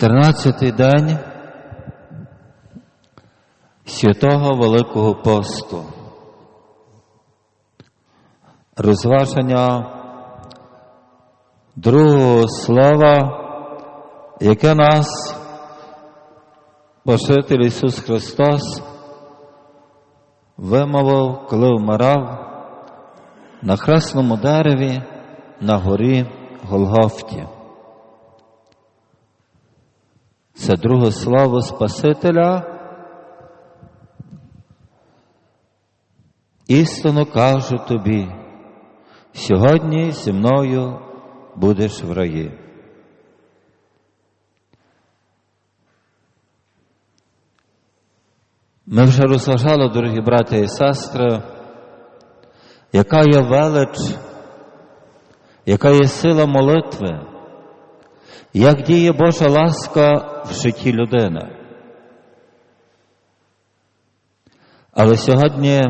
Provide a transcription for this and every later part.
Тринадцятий день святого Великого посту. Розваження другого слова, яке нас Поширитель Ісус Христос вимовив, коли вмирав на хресному дереві на горі Голгофті. Це друге слово Спасителя. Істину кажу тобі, сьогодні зі мною будеш в раї. Ми вже розважали, дорогі брати і сестри, яка є велич, яка є сила молитви, як діє Божа ласка в житті людини. Але сьогодні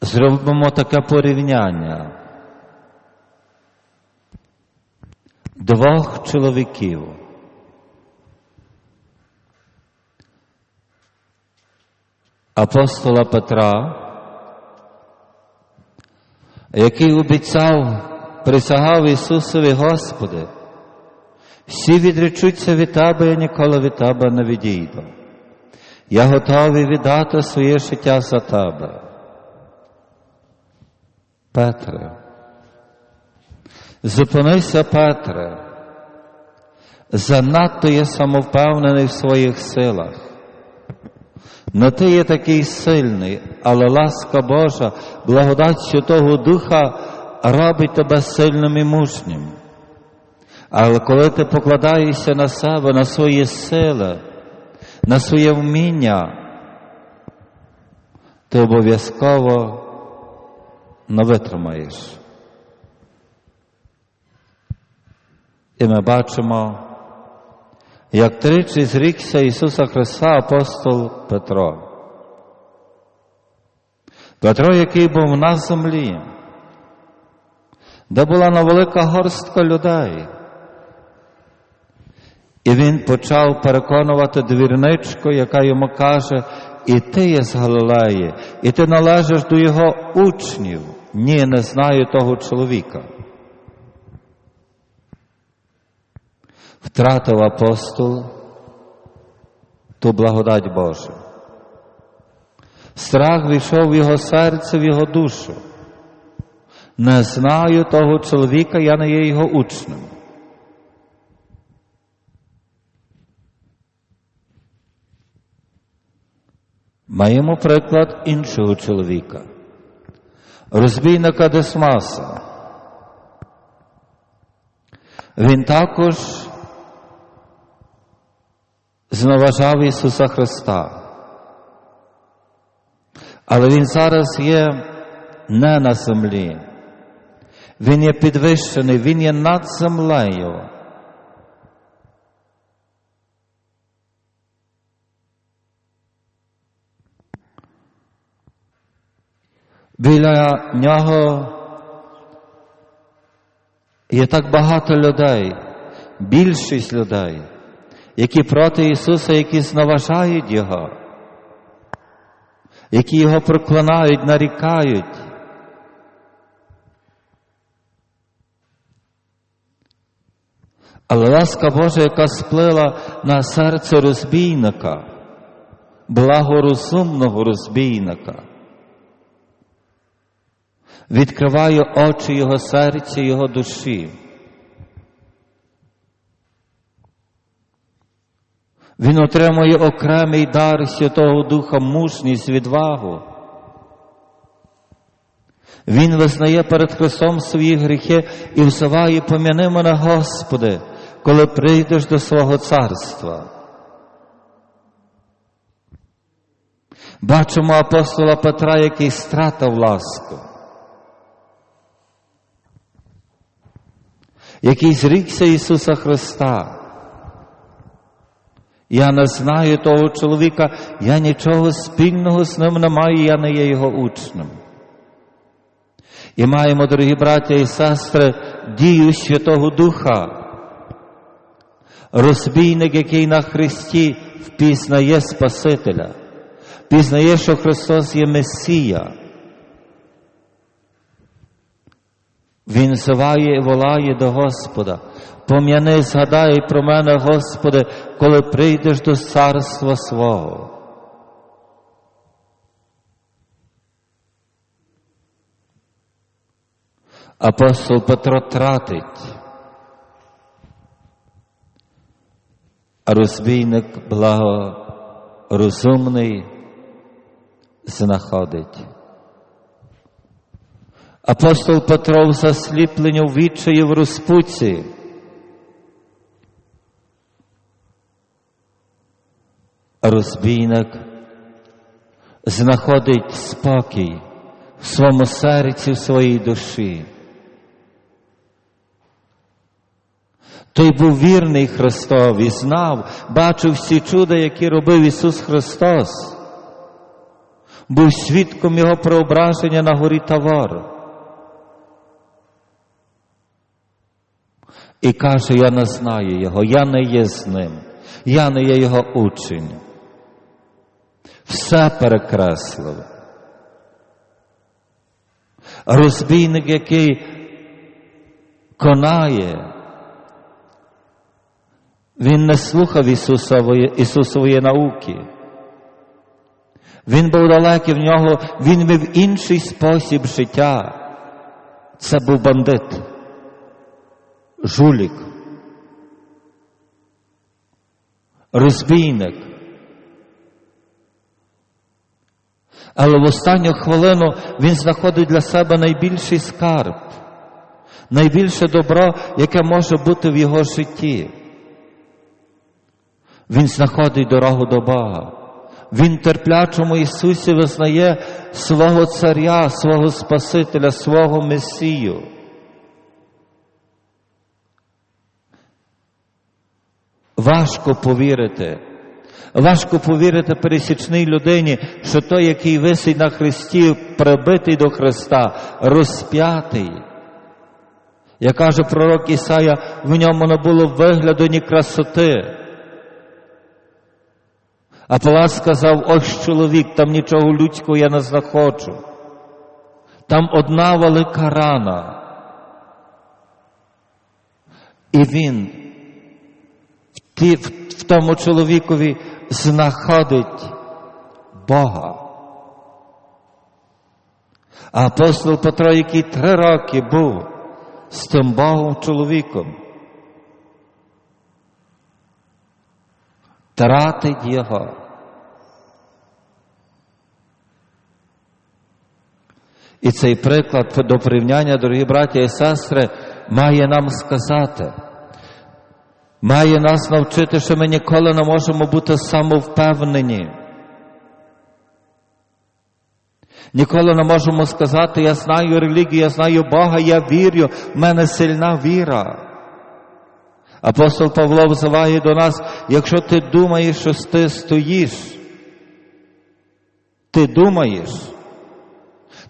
зробимо таке порівняння двох чоловіків. Апостола Петра, який обіцяв, присягав Ісусові Господи, всі відречуться від тебе, я ніколи від тебе не відійду. Я готовий віддати своє життя за тебе. Петре, зупинися, Петре, занадто є самовпевнений в своїх силах. Не ти є такий сильний, але ласка Божа, благодать Святого Духа робить тебе сильним і мужнім. Але коли ти покладаєшся на себе, на свої сили, на своє вміння, ти обов'язково не витримаєш. І ми бачимо, як тричі зрікся Ісуса Христа апостол Петро. Петро, який був на землі, де була невелика горстка людей. І він почав переконувати двірничку, яка йому каже, і ти є з Галилеї, і ти належиш до його учнів. Ні, не знаю того чоловіка. Втратив апостол ту благодать Божу. Страх війшов в його серце, в його душу. Не знаю того чоловіка, я не є його учнем. Маємо приклад іншого чоловіка, розбійника Десмаса. Він також зневажав Ісуса Христа. Але Він зараз є не на землі. Він є підвищений, Він є над землею. Біля нього є так багато людей, більшість людей, які проти Ісуса, які зневажають Його, які Його проклинають, нарікають. Але ласка Божа, яка сплила на серце розбійника, благорозумного розбійника, відкриває очі Його серця, Його душі. Він отримує окремий дар Святого Духа, мужність, відвагу. Він визнає перед Христом свої гріхи і взиває, пом'яни мене, Господи, коли прийдеш до свого царства. Бачимо апостола Петра, який стратив ласку, який зрікся Ісуса Христа. Я не знаю того чоловіка, я нічого спільного з ним не маю, я не є його учнем. І маємо, дорогі браття і сестри, дію Святого Духа, Розбійник, який на Христі впізнає Спасителя, пізнає, що Христос є Месія. Він зиває і волає до Господа. Пом'яни, згадай про мене, Господи, коли прийдеш до царства свого. Апостол Петро тратить, розбійник благорозумний знаходить. Апостол Петро в засліпленню відчаї в розпуці. Розбійник знаходить спокій в своєму серці, в своїй душі. Той був вірний Христові, знав, бачив всі чуда, які робив Ісус Христос, був свідком Його преображення на горі Тавор. І каже, я не знаю Його, я не є з ним, я не є Його учень. Все перекреслив. Розбійник, який конає, він не слухав Ісусової, Ісусової науки. Він був далекий в нього, він мав інший спосіб життя. Це був бандит, жулік, розбійник. Але в останню хвилину він знаходить для себе найбільший скарб, найбільше добро, яке може бути в його житті. Він знаходить дорогу до Бога. Він терплячому Ісусі визнає свого Царя, свого Спасителя, свого Месію. Важко повірити. Важко повірити пересічній людині, що той, який висить на Христі, прибитий до Христа, розп'ятий. Як каже пророк Ісая, в ньому не було вигляду ні красоти. А Палат сказав, ось чоловік, там нічого людського я не знаходжу. Там одна велика рана. І він в, в тому чоловікові знаходить Бога. А апостол Петро, який три роки був з тим Богом чоловіком, тратить його. І цей приклад до порівняння, дорогі браті і сестри, має нам сказати, має нас навчити, що ми ніколи не можемо бути самовпевнені. Ніколи не можемо сказати, я знаю релігію, я знаю Бога, я вірю, в мене сильна віра. Апостол Павло взиває до нас, якщо ти думаєш, що ти стоїш, ти думаєш,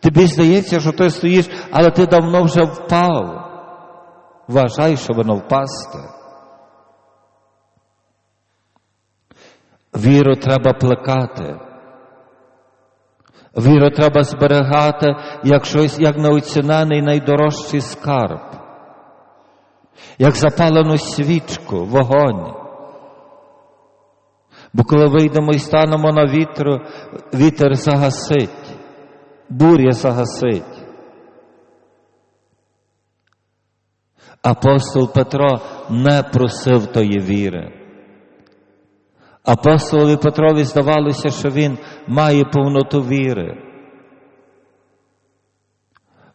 тобі здається, що ти стоїш, але ти давно вже впав. Вважай, щоб не впасти. Віру треба плекати. Віру треба зберігати як щось, як неоцінений найдорожчий скарб, як запалену свічку, вогонь. Бо коли вийдемо і станемо на вітру, вітер загасить, буря загасить. Апостол Петро не просив тої віри. Апостолові Петрові здавалося, що він має повноту віри,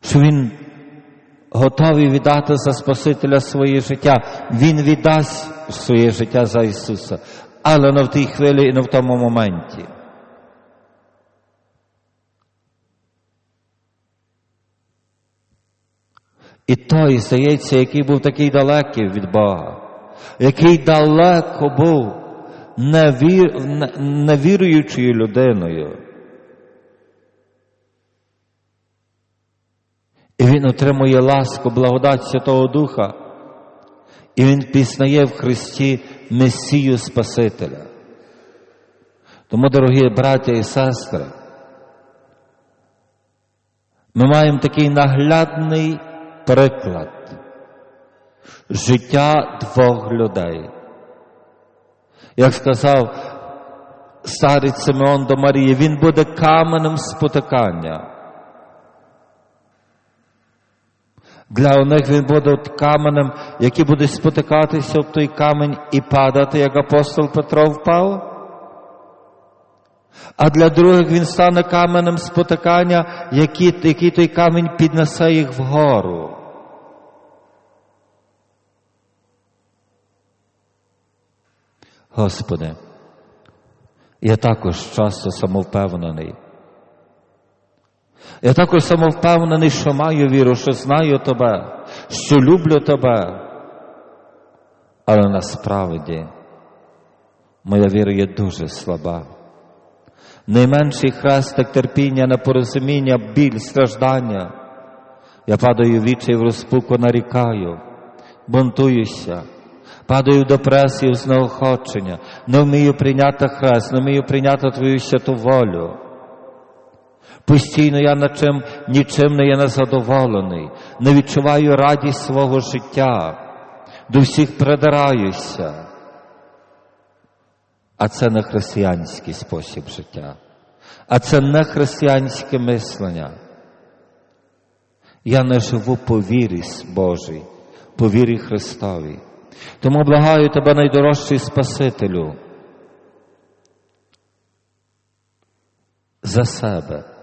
що він готовий віддати за Спасителя своє життя. Він віддасть своє життя за Ісуса, але не в тій хвилі і не в тому моменті. І той, здається, який був такий далекий від Бога, який далеко був невір... невіруючою людиною. І він отримує ласку, благодать Святого Духа, і він пізнає в Христі Месію Спасителя. Тому, дорогі браття і сестри, ми маємо такий наглядний приклад життя двох людей. Як сказав старець Симеон до Марії, він буде каменем спотикання. Для них він буде каменем, який буде спотикатися об той камінь і падати, як апостол Петро впав. А для других він стане каменем спотикання, який, який той камінь піднесе їх вгору. Господи, я також часто самовпевнений. Я також самовпевнений, що маю віру, що знаю Тебе, що люблю Тебе. Але насправді моя віра є дуже слаба. Найменший хрестик терпіння, непорозуміння, біль, страждання. Я падаю в вічі в розпуку, нарікаю, бунтуюся, падаю в депресію, знеохочення, не вмію прийняти хрест, не вмію прийняти Твою святу волю. Постійно я на чим, нічим не є незадоволений, не відчуваю радість свого життя, до всіх придираюся. А це не християнський спосіб життя, а це не християнське мислення. Я не живу по вірі Божій, по вірі Христовій. Тому благаю тебе, найдорожчий Спасителю, за себе,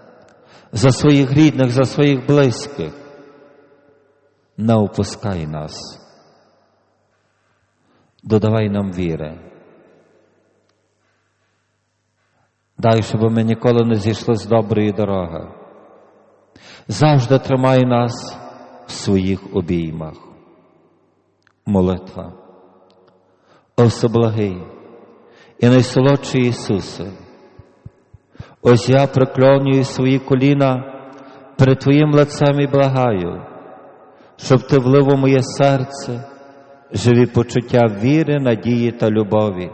за своїх рідних, за своїх близьких. Не опускай нас, додавай нам віри. Дай, щоб ми ніколи не зійшли з доброї дороги. Завжди тримай нас в своїх обіймах. Молитва. О всеблагий і найсолодший Ісусе, ось я приклонюю свої коліна перед Твоїм лицем і благаю, щоб Ти влив у моє серце живі почуття віри, надії та любові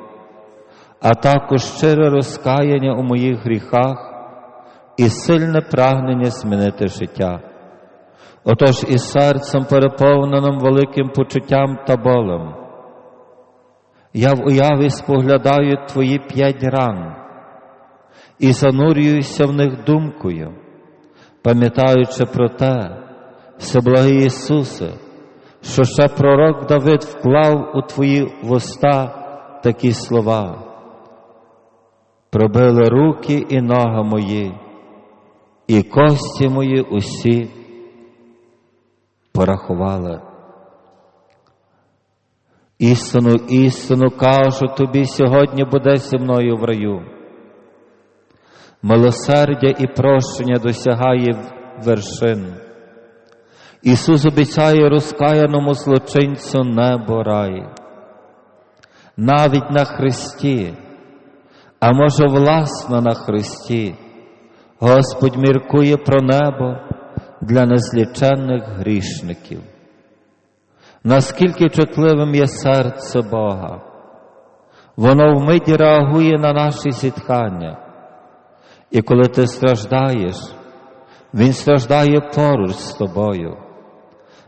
а також щире розкаяння у моїх гріхах і сильне прагнення змінити життя. Отож із серцем, переповненим великим почуттям та болем, я в уяві споглядаю Твої п'ять ран і занурююся в них думкою, пам'ятаючи про те, всеблагий Ісусе, що ще пророк Давид вклав у Твої вуста такі слова пробили руки і ноги мої, і кості мої усі порахували. Істину, істину кажу тобі, сьогодні буде зі мною в раю. Милосердя і прощення досягає вершин. Ісус обіцяє розкаяному злочинцю небо рай. Навіть на Христі а може, власно на Христі, Господь міркує про небо для незліченних грішників. Наскільки чутливим є серце Бога, воно вмиті реагує на наші зітхання. І коли ти страждаєш, Він страждає поруч з тобою.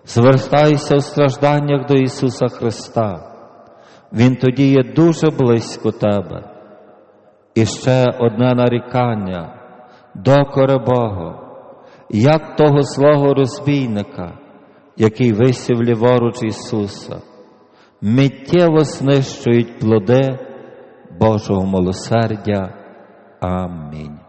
Звертайся у стражданнях до Ісуса Христа. Він тоді є дуже близько тебе. І ще одне нарікання, докоре Богу, як того злого розбійника, який висів ліворуч Ісуса, миттєво знищують плоди Божого милосердя. Амінь.